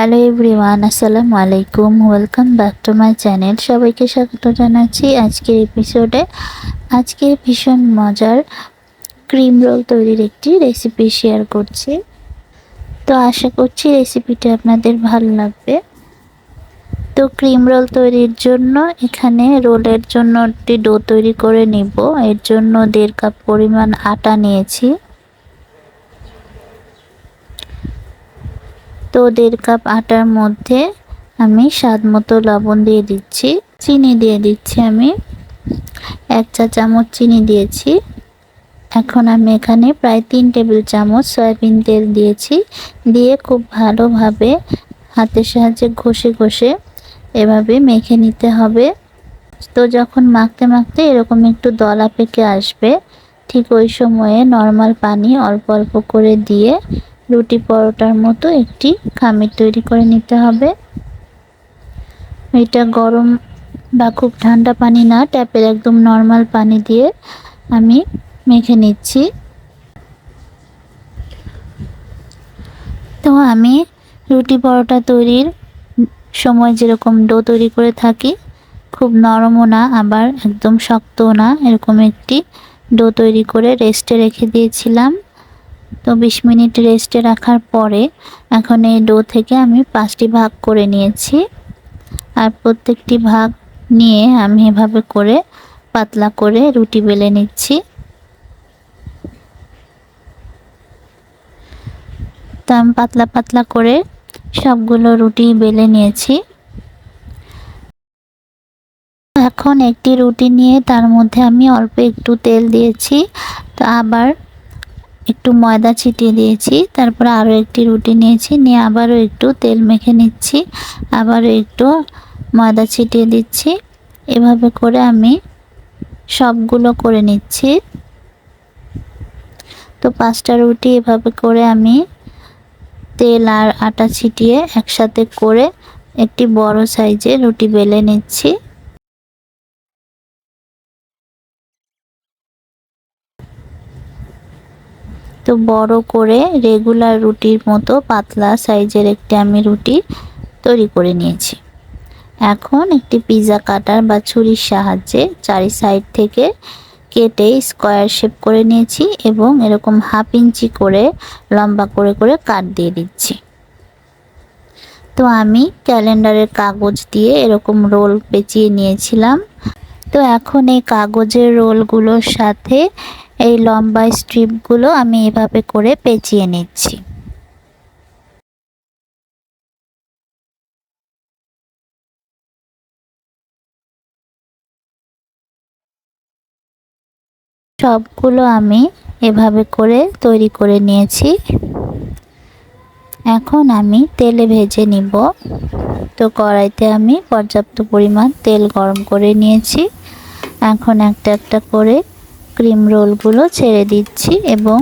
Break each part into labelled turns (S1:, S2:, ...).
S1: Hello everyone আসসালামু আলাইকুম welcome back to my channel সবাইকে স্বাগত জানাচ্ছি আজকের এপিসোডে আজকে ভীষণ মজার ক্রিম রোল তৈরির একটি রেসিপি শেয়ার করছি। তো আশা করছি রেসিপিটা আপনাদের ভালো লাগবে। তো ক্রিম রোল তৈরির জন্য এখানে রোলের জন্য একটি ডো তৈরি করে নিব। এর জন্য দেড় কাপ পরিমাণ আটা নিয়েছি। তো দেড় কাপ আটার মধ্যে আমি স্বাদ মতো লবণ দিয়ে দিচ্ছি। চিনি দিয়ে দিচ্ছি আমি। এক চা চামচ চিনি দিয়েছি। এখন আমি এখানে প্রায় তিন টেবিল চামচ সয়াবিন তেল দিয়েছি। দিয়ে খুব ভালোভাবে হাতের সাহায্যে ঘষে ঘষে এভাবে মেখে নিতে হবে। তো যখন মাখতে মাখতে এরকম একটু দলা পেকে আসবে, ঠিক ওই সময়ে নর্মাল পানি অল্প অল্প করে দিয়ে রুটি পরোটার মতো একটি খামির তৈরি করে নিতে হবে। এটা গরম বা খুব ঠান্ডা পানি না, ট্যাপের একদম নর্মাল পানি দিয়ে আমি মেখে নিচ্ছি। তো আমি রুটি পরোটা তৈরির সময় যেরকম ডো তৈরি করে থাকি, খুব নরমও না, আবার একদম শক্তও না, এরকম একটি ডো তৈরি করে রেস্টে রেখে দিয়েছিলাম। তো বিশ মিনিট রেস্টে রাখার পরে এখন এই ডো থেকে আমি পাঁচটি ভাগ করে নিয়েছি। আর প্রত্যেকটি ভাগ নিয়ে আমি এভাবে করে পাতলা করে রুটি বেলে নিচ্ছি। তো আমি পাতলা পাতলা করে সবগুলো রুটি বেলে নিয়েছি। এখন একটি রুটি নিয়ে তার মধ্যে আমি অল্প একটু তেল দিয়েছি। তো আবার একটু ময়দা ছিটিয়ে দিয়েছি, তারপরে আরও একটি রুটি নিয়েছি, নিয়ে আবারও একটু তেল মেখে নিচ্ছি, আবারও একটু ময়দা ছিটিয়ে দিচ্ছি। এভাবে করে আমি সবগুলো করে নিচ্ছি। তো পাঁচটা রুটি এভাবে করে আমি তেল আর আটা ছিটিয়ে একসাথে করে একটি বড় সাইজে রুটি বেলে নিচ্ছি। তো বড় করে রেগুলার রুটির মতো পাতলা সাইজের একটি আমি রুটি তৈরি করে নিয়েছি। এখন একটি পিৎজা কাটার বা ছুরির সাহায্যে চারি সাইড থেকে কেটে স্কোয়ার শেপ করে নিয়েছি এবং এরকম হাফ ইঞ্চি করে লম্বা করে করে কাট দিয়ে দিচ্ছি। তো আমি ক্যালেন্ডারের কাগজ দিয়ে এরকম রোল পেঁচিয়ে নিয়েছিলাম। তো এখন এই কাগজের রোলগুলোর সাথে এই লম্বা স্ট্রিপগুলো আমি এভাবে করে পেঁচিয়ে নিচ্ছি। সবগুলো আমি এভাবে করে তৈরি করে নিয়েছি। এখন আমি তেলে ভেজে নিব। তো কড়াইতে আমি পর্যাপ্ত পরিমাণ তেল গরম করে নিয়েছি। এখন একটা একটা করে ক্রিম রোলগুলো ছেড়ে দিচ্ছি এবং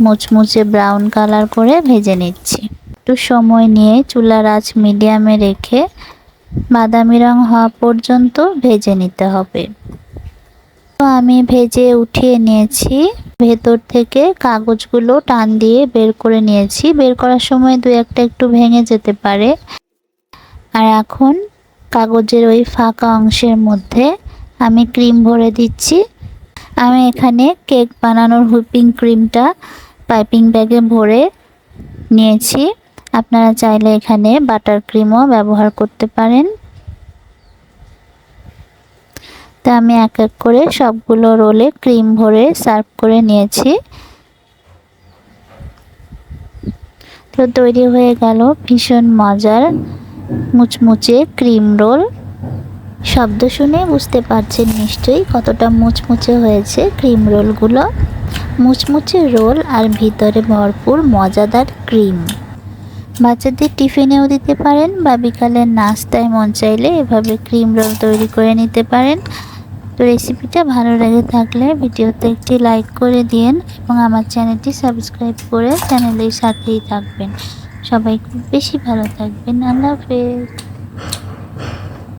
S1: মুচমুচে ব্রাউন কালার করে ভেজে নিচ্ছি। একটু সময় নিয়ে চুলার আঁচ মিডিয়ামে রেখে বাদামি রং হওয়া পর্যন্ত ভেজে নিতে হবে। তো আমি ভেজে উঠিয়ে নিয়েছি। ভেতর থেকে কাগজগুলো টান দিয়ে বের করে নিয়েছি। বের করার সময় দু একটা একটু ভেঙে যেতে পারে। আর এখন কাগজের ওই ফাঁকা অংশের মধ্যে আমি ক্রিম ভরে দিচ্ছি। আমি এখানে কেক বানানোর হুইপিং ক্রিমটা পাইপিং ব্যাগে ভরে নিয়েছি। আপনারা চাইলে এখানে বাটার ক্রিমও ব্যবহার করতে পারেন। তা আমি এক এক করে সবগুলো রোলে ক্রিম ভরে সার্ভ করে নিয়েছি। তো তৈরি হয়ে গেল ভীষণ মজার মুচমুচে ক্রিম রোল শব্দ শুনে বুঝতে পারছেন নিশ্চয়ই কতটা মুচমুচে হয়েছে ক্রিম রোলগুলো। মুচমুচে রোল আর ভিতরে ভরপুর মজাদার ক্রিম। বাচ্চাদের টিফিনেও দিতে পারেন বা বিকালের নাস্তায় মন চাইলে এভাবে ক্রিম রোল তৈরি করে নিতে পারেন। তো রেসিপিটা ভালো লেগে থাকলে ভিডিওতে একটি লাইক করে দিন এবং আমার চ্যানেলটি সাবস্ক্রাইব করে চ্যানেলের সাথেই থাকবেন। সবাই খুব বেশি ভালো থাকবেন। আল্লাহ হাফেজ।